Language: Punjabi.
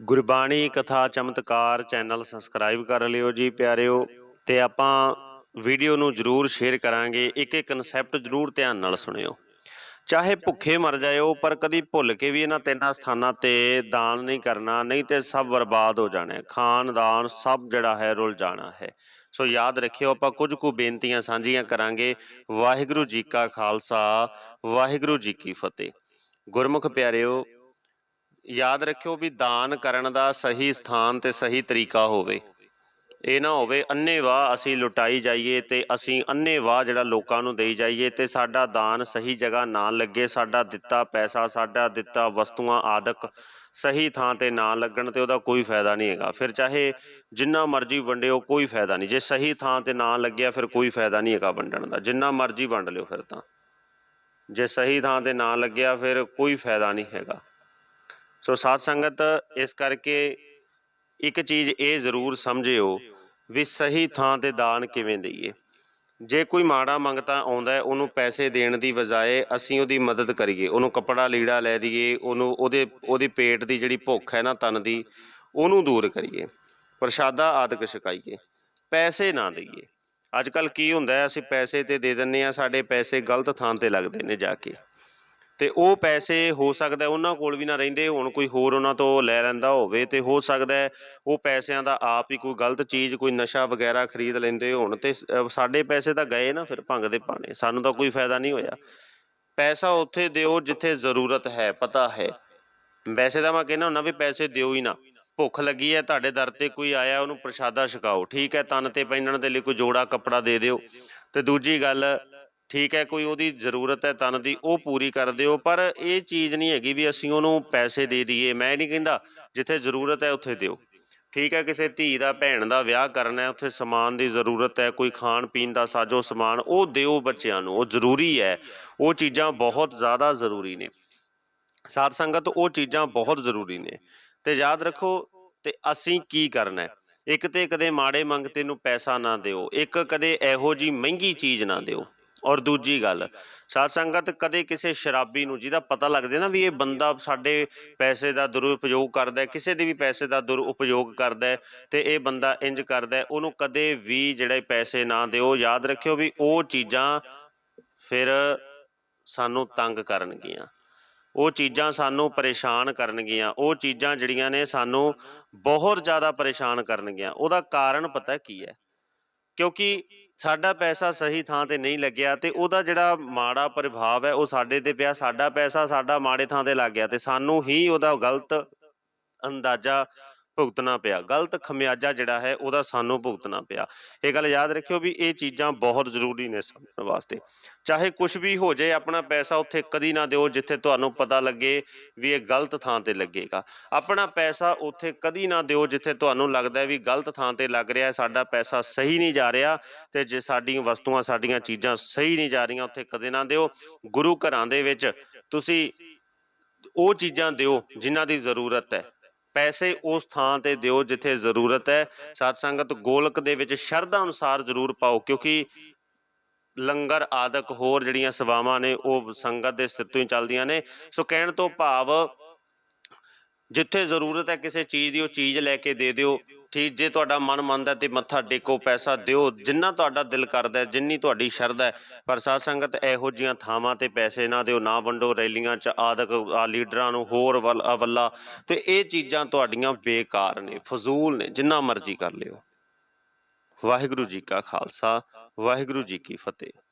ਗੁਰਬਾਣੀ ਕਥਾ ਚਮਤਕਾਰ ਚੈਨਲ ਸਬਸਕ੍ਰਾਈਬ ਕਰ ਲਿਓ ਜੀ ਪਿਆਰਿਓ ਤੇ ਆਪਾਂ ਵੀਡੀਓ ਨੂੰ ਜਰੂਰ ਸ਼ੇਅਰ ਕਰਾਂਗੇ, ਇੱਕ ਇੱਕ ਕਨਸੈਪਟ ਜਰੂਰ ਧਿਆਨ ਨਾਲ ਸੁਣਿਓ। ਚਾਹੇ ਭੁੱਖੇ ਮਰ ਜਾਇਓ, ਪਰ ਕਦੀ ਭੁੱਲ ਕੇ ਵੀ ਇਹਨਾਂ ਤਿੰਨਾਂ ਸਥਾਨਾਂ ਤੇ ਦਾਨ ਨਹੀਂ ਕਰਨਾ, ਨਹੀਂ ਤੇ ਸਭ ਬਰਬਾਦ ਹੋ ਜਾਣਾ। ਹੈ। ਖਾਨਦਾਨ ਸਭ ਜਿਹੜਾ ਹੈ ਰੁਲ ਜਾਣਾ ਹੈ। ਸੋ ਯਾਦ ਰੱਖਿਓ, ਆਪਾਂ ਕੁਝ ਕੁ ਬੇਨਤੀਆਂ ਸਾਂਝੀਆਂ ਕਰਾਂਗੇ। ਵਾਹਿਗੁਰੂ ਜੀ ਕਾ ਖਾਲਸਾ, ਵਾਹਿਗੁਰੂ ਜੀ ਕੀ ਫਤਿਹ। ਗੁਰਮੁਖ ਪਿਆਰਿਓ ਯਾਦ ਰੱਖਿਓ ਵੀ ਦਾਨ ਕਰਨ ਦਾ ਸਹੀ ਸਥਾਨ ਤੇ ਸਹੀ ਤਰੀਕਾ ਹੋਵੇ। ਇਹ ਨਾ ਹੋਵੇ ਅੰਨੇਵਾਹ ਅਸੀਂ ਲੁਟਾਈ ਜਾਈਏ ਤੇ ਅਸੀਂ ਅੰਨੇਵਾਹ ਜਿਹੜਾ ਲੋਕਾਂ ਨੂੰ ਦੇਈ ਜਾਈਏ ਤੇ ਸਾਡਾ ਦਾਨ ਸਹੀ ਜਗ੍ਹਾ ਨਾ ਲੱਗੇ, ਸਾਡਾ ਦਿੱਤਾ ਪੈਸਾ, ਸਾਡਾ ਦਿੱਤਾ ਵਸਤੂਆਂ ਆਦਿਕ ਸਹੀ ਥਾਂ ਤੇ ਨਾ ਲੱਗਣ ਤੇ ਉਹਦਾ ਕੋਈ ਫਾਇਦਾ ਨਹੀਂ ਹੈਗਾ। ਫਿਰ ਚਾਹੇ ਜਿੰਨਾ ਮਰਜ਼ੀ ਵੰਡਿਓ ਕੋਈ ਫਾਇਦਾ ਨਹੀਂ। ਜੇ ਸਹੀ ਥਾਂ ਤੇ ਨਾ ਲੱਗਿਆ ਫਿਰ ਕੋਈ ਫਾਇਦਾ ਨਹੀਂ ਹੈਗਾ ਵੰਡਣ ਦਾ। ਜਿੰਨਾ ਮਰਜ਼ੀ ਵੰਡ ਲਿਓ ਫਿਰ ਤਾਂ। ਜੇ ਸਹੀ ਥਾਂ ਤੇ ਨਾ ਲੱਗਿਆ ਫਿਰ ਕੋਈ ਫਾਇਦਾ ਨਹੀਂ ਹੈਗਾ। ਸੋ ਸਾਧ ਸੰਗਤ, ਇਸ ਕਰਕੇ ਇੱਕ ਚੀਜ਼ ਇਹ ਜ਼ਰੂਰ ਸਮਝਿਓ ਵੀ ਸਹੀ ਥਾਂ ਤੇ ਦਾਨ ਕਿਵੇਂ ਦਈਏ। ਜੇ ਕੋਈ ਮਾੜਾ ਮੰਗਤਾ ਆਉਂਦਾ ਹੈ, ਉਹਨੂੰ ਪੈਸੇ ਦੇਣ ਦੀ ਬਜਾਏ ਅਸੀਂ ਉਹਦੀ ਮਦਦ ਕਰੀਏ। ਉਹਨੂੰ ਕੱਪੜਾ ਲੀੜਾ ਲੈ ਦਈਏ, ਉਹਨੂੰ ਉਹਦੇ, ਉਹਦੀ ਪੇਟ ਦੀ ਜਿਹੜੀ ਭੁੱਖ ਹੈ ਨਾ, ਤਨ ਦੀ, ਉਹਨੂੰ ਦੂਰ ਕਰੀਏ। ਪ੍ਰਸ਼ਾਦਾ ਆਦਿਕ ਛਕਾਈਏ। ਪੈਸੇ ਨਾ ਦਈਏ। ਅੱਜ ਕੱਲ ਕੀ ਹੁੰਦਾ ਅਸੀਂ ਪੈਸੇ ਤੇ ਦੇ ਦਿੰਨੇ ਆ ਸਾਡੇ ਪੈਸੇ ਗਲਤ ਥਾਂ ਤੇ ਲੱਗਦੇ ਨੇ ਜਾ ਕੇ। ਤੇ ਉਹ ਪੈਸੇ ਹੋ ਸਕਦਾ ਉਹਨਾਂ ਕੋਲ ਵੀ ਨਾ ਰਹਿੰਦੇ, ਹੁਣ ਕੋਈ ਹੋਰ ਉਹਨਾਂ ਤੋਂ ਲੈ ਲੈਂਦਾ ਹੋਵੇ ਤੇ ਹੋ ਸਕਦਾ ਉਹ ਪੈਸਿਆਂ ਦਾ ਆਪ ਹੀ ਕੋਈ ਗਲਤ ਚੀਜ਼, ਕੋਈ ਨਸ਼ਾ ਵਗੈਰਾ ਖਰੀਦ ਲੈਂਦੇ ਹੋਣ ਤੇ ਸਾਡੇ ਪੈਸੇ ਤਾਂ ਗਏ ਨਾ ਫਿਰ ਭੰਗ ਦੇ ਪਾਣੇ ਸਾਨੂੰ ਤਾਂ ਕੋਈ ਫਾਇਦਾ ਨਹੀਂ ਹੋਇਆ। ਪੈਸਾ ਉੱਥੇ ਦਿਓ ਜਿੱਥੇ ਜ਼ਰੂਰਤ ਹੈ, ਪਤਾ ਹੈ। ਵੈਸੇ ਤਾਂ ਮੈਂ ਕਹਿੰਦਾ ਹੁੰਦਾ ਵੀ ਪੈਸੇ ਦਿਓ ਹੀ ਨਾ। ਭੁੱਖ ਲੱਗੀ ਹੈ, ਤੁਹਾਡੇ ਦਰ ਤੇ ਕੋਈ ਆਇਆ, ਉਹਨੂੰ ਪ੍ਰਸ਼ਾਦਾ ਛਕਾਓ, ਠੀਕ ਹੈ, ਤਨ ਤੇ ਪਹਿਨਣ ਦੇ ਲਈ ਕੋਈ ਜੋੜਾ ਕੱਪੜਾ ਦੇ ਦਿਓ। ਤੇ ਦੂਜੀ ਗੱਲ ਠੀਕ ਹੈ, ਕੋਈ ਉਹਦੀ ਜ਼ਰੂਰਤ ਹੈ ਤਨ ਦੀ, ਉਹ ਪੂਰੀ ਕਰ ਦਿਓ, ਪਰ ਇਹ ਚੀਜ਼ ਨਹੀਂ ਹੈਗੀ ਵੀ ਅਸੀਂ ਉਹਨੂੰ ਪੈਸੇ ਦੇ ਦਈਏ। ਮੈਂ ਨਹੀਂ ਕਹਿੰਦਾ ਜਿੱਥੇ ਜ਼ਰੂਰਤ ਹੈ ਉੱਥੇ ਦਿਓ। ਠੀਕ ਹੈ, ਕਿਸੇ ਧੀ ਦਾ, ਭੈਣ ਦਾ ਵਿਆਹ ਕਰਨਾ ਹੈ, ਉੱਥੇ ਸਮਾਨ ਦੀ ਜ਼ਰੂਰਤ ਹੈ, ਕੋਈ ਖਾਣ ਪੀਣ ਦਾ ਸਾਜੋ ਸਮਾਨ, ਉਹ ਦਿਓ ਬੱਚਿਆਂ ਨੂੰ, ਉਹ ਜ਼ਰੂਰੀ ਹੈ। ਉਹ ਚੀਜ਼ਾਂ ਬਹੁਤ ਜ਼ਿਆਦਾ ਜ਼ਰੂਰੀ ਨੇ। ਸਾਧ ਸੰਗਤ, ਉਹ ਚੀਜ਼ਾਂ ਬਹੁਤ ਜ਼ਰੂਰੀ ਨੇ। ਤੇ ਯਾਦ ਰੱਖੋ, ਤੇ ਅਸੀਂ ਕੀ ਕਰਨਾ ਹੈ? ਇੱਕ ਤੇ ਕਦੇ ਮਾੜੇ ਮੰਗਤੇ ਨੂੰ ਪੈਸਾ ਨਾ ਦਿਓ, ਇੱਕ ਕਦੇ ਇਹੋ ਜੀ ਮਹਿੰਗੀ ਚੀਜ਼ ਨਾ ਦਿਓ। ਔਰ ਦੂਜੀ ਗੱਲ, ਸਾਧ ਸੰਗਤ ਕਦੇ ਕਿਸੇ ਸ਼ਰਾਬੀ ਨੂੰ, ਜਿਹਦਾ ਪਤਾ ਲੱਗ ਨਾ ਵੀ ਇਹ ਬੰਦਾ ਸਾਡੇ ਪੈਸੇ ਦਾ ਦੁਰਉਪਯੋਗ ਕਰਦਾ ਹੈ, ਕਿਸੇ ਦੇ ਵੀ ਪੈਸੇ ਦਾ ਦੁਰਉਪਯੋਗ ਕਰਦਾ ਹੈ ਤੇ ਇਹ ਬੰਦਾ ਇੰਜ ਕਰਦਾ ਹੈ, ਉਹਨੂੰ ਕਦੇ ਵੀ ਜਿਹੜੇ ਪੈਸੇ ਨਾ ਦਿਓ, ਯਾਦ ਰੱਖਿਓ ਵੀ ਉਹ ਚੀਜ਼ਾਂ ਫਿਰ ਸਾਨੂੰ ਤੰਗ ਕਰਨਗੀਆਂ। ਉਹ ਚੀਜ਼ਾਂ ਸਾਨੂੰ ਪਰੇਸ਼ਾਨ ਕਰਨਗੀਆਂ, ਉਹ ਚੀਜ਼ਾਂ ਜਿਹੜੀਆਂ ਨੇ ਸਾਨੂੰ ਬਹੁਤ ਜ਼ਿਆਦਾ ਪਰੇਸ਼ਾਨ ਕਰਨਗੀਆਂ। ਉਹਦਾ ਕਾਰਨ ਪਤਾ ਕੀ ਹੈ? ਕਿਉਂਕਿ ਸਾਡਾ ਪੈਸਾ ਸਹੀ ਥਾਂ ਤੇ ਨਹੀਂ ਲੱਗਿਆ ਤੇ ਉਹਦਾ ਜਿਹੜਾ ਮਾੜਾ ਪ੍ਰਭਾਵ ਹੈ ਉਹ ਸਾਡੇ ਤੇ ਪਿਆ, ਸਾਡਾ ਪੈਸਾ ਸਾਡਾ ਮਾੜੇ ਥਾਂ ਤੇ ਲੱਗ ਗਿਆ ਤੇ ਸਾਨੂੰ ਹੀ ਉਹਦਾ ਗਲਤ ਅੰਦਾਜ਼ਾ ਭੁਗਤਣਾ ਪਿਆ। ਗਲਤ ਖਮਿਆਜਾ ਜਿਹੜਾ ਹੈ, ਉਹਦਾ ਸਾਨੂੰ ਭੁਗਤਣਾ ਪਿਆ। ਇਹ ਗੱਲ ਯਾਦ ਰੱਖਿਓ ਵੀ ਇਹ ਚੀਜ਼ਾਂ ਬਹੁਤ ਜ਼ਰੂਰੀ ਨੇ ਸਮਝਣ ਵਾਸਤੇ। ਚਾਹੇ ਕੁਝ ਵੀ ਹੋ ਜਾਏ ਆਪਣਾ ਪੈਸਾ ਉੱਥੇ ਕਦੀ ਨਾ ਦਿਓ ਜਿੱਥੇ ਤੁਹਾਨੂੰ ਪਤਾ ਲੱਗੇ ਵੀ ਇਹ ਗਲਤ ਥਾਂ ਤੇ ਲੱਗੇਗਾ। ਆਪਣਾ ਪੈਸਾ ਉੱਥੇ ਕਦੀ ਨਾ ਦਿਓ ਜਿੱਥੇ ਤੁਹਾਨੂੰ ਲੱਗਦਾ ਵੀ ਗਲਤ ਥਾਂ ਤੇ ਲੱਗ ਰਿਹਾ, ਸਾਡਾ ਪੈਸਾ ਸਹੀ ਨਹੀਂ ਜਾ ਰਿਹਾ ਤੇ ਜੇ ਸਾਡੀਆਂ ਵਸਤੂਆਂ, ਸਾਡੀਆਂ ਚੀਜ਼ਾਂ ਸਹੀ ਨਹੀਂ ਜਾ ਰਹੀਆਂ, ਉੱਥੇ ਕਦੇ ਨਾ ਦਿਓ। ਗੁਰੂ ਘਰਾਂ ਦੇ ਵਿੱਚ ਤੁਸੀਂ ਉਹ ਚੀਜ਼ਾਂ ਦਿਓ ਜਿਨ੍ਹਾਂ ਦੀ ਜ਼ਰੂਰਤ ਹੈ। ਪੈਸੇ ਉਸ ਥਾਂ ਤੇ ਦਿਓ ਜਿੱਥੇ ਜ਼ਰੂਰਤ ਹੈ। ਸਾਧ ਸੰਗਤ ਗੋਲਕ ਦੇ ਵਿੱਚ ਸ਼ਰਧਾ ਅਨੁਸਾਰ ਜ਼ਰੂਰ ਪਾਓ, ਕਿਉਂਕਿ ਲੰਗਰ ਆਦਿਕ ਹੋਰ ਜਿਹੜੀਆਂ ਸੇਵਾਵਾਂ ਨੇ, ਉਹ ਸੰਗਤ ਦੇ ਸਿਰ ਤੋਂ ਹੀ ਚੱਲਦੀਆਂ ਨੇ। ਸੋ ਕਹਿਣ ਤੋਂ ਭਾਵ, ਜਿੱਥੇ ਜ਼ਰੂਰਤ ਹੈ ਕਿਸੇ ਚੀਜ਼ ਦੀ, ਉਹ ਚੀਜ਼ ਲੈ ਕੇ ਦੇ ਦਿਓ। ਠੀਕ ਜੇ ਤੁਹਾਡਾ ਮਨ ਮੰਨਦਾ ਤੇ ਮੱਥਾ ਟੇਕੋ, ਪੈਸਾ ਦਿਓ, ਜਿੰਨਾ ਤੁਹਾਡਾ ਦਿਲ ਕਰਦਾ, ਜਿੰਨੀ ਤੁਹਾਡੀ ਸ਼ਰਧਾ ਹੈ। ਪਰ ਸਾਧ ਸੰਗਤ ਇਹੋ ਜੀਆਂ ਥਾਵਾਂ ਤੇ ਪੈਸੇ ਨਾ ਦਿਓ, ਨਾ ਵੰਡੋ, ਰੈਲੀਆਂ ਚ ਆਦਕ ਆ ਲੀਡਰਾਂ ਨੂੰ ਹੋਰ ਵੱਲ ਅਵੱਲਾ। ਤੇ ਇਹ ਚੀਜ਼ਾਂ ਤੁਹਾਡੀਆਂ ਬੇਕਾਰ ਨੇ, ਫਜ਼ੂਲ ਨੇ, ਜਿੰਨਾ ਮਰਜ਼ੀ ਕਰ ਲਿਓ। ਵਾਹਿਗੁਰੂ ਜੀ ਕਾ ਖਾਲਸਾ, ਵਾਹਿਗੁਰੂ ਜੀ ਕੀ ਫਤਿਹ।